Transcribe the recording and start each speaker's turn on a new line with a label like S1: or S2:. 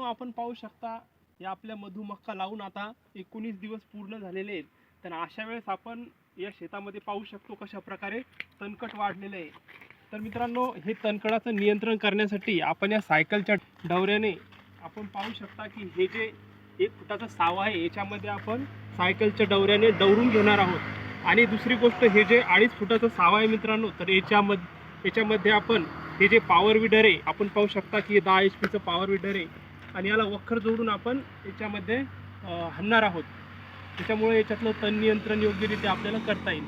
S1: मित्रांनो आपण पाहू शकता या आपल्या मधुमक्का लावून आता एकोणीस दिवस पूर्ण झालेले आहेत. तर अशा वेळेस आपण या शेतामध्ये पाहू शकतो कशा प्रकारे तणकट वाढलेलं आहे. तर मित्रांनो हे तणकडाचं नियंत्रण करण्यासाठी आपण या सायकलच्या डवऱ्याने आपण पाहू शकता की हे जे एक फुटाचा सावा आहे याच्यामध्ये आपण सायकलच्या डवऱ्याने डवरून घेणार आहोत. आणि दुसरी गोष्ट हे जे अडीच फुटाचं सावा आहे मित्रांनो तर याच्यामध्ये याच्यामध्ये आपण हे जे पॉवर विडर आहे आपण पाहू शकता की हे दहा एच पीचं पॉवर विडर आहे. आणि याला वखर जोडून आपण याच्यामध्ये हणणार हाणणार आहोत. त्याच्यामुळे याच्यातलं तण नियंत्रण योग्यरित्या आपल्याला करता येईल.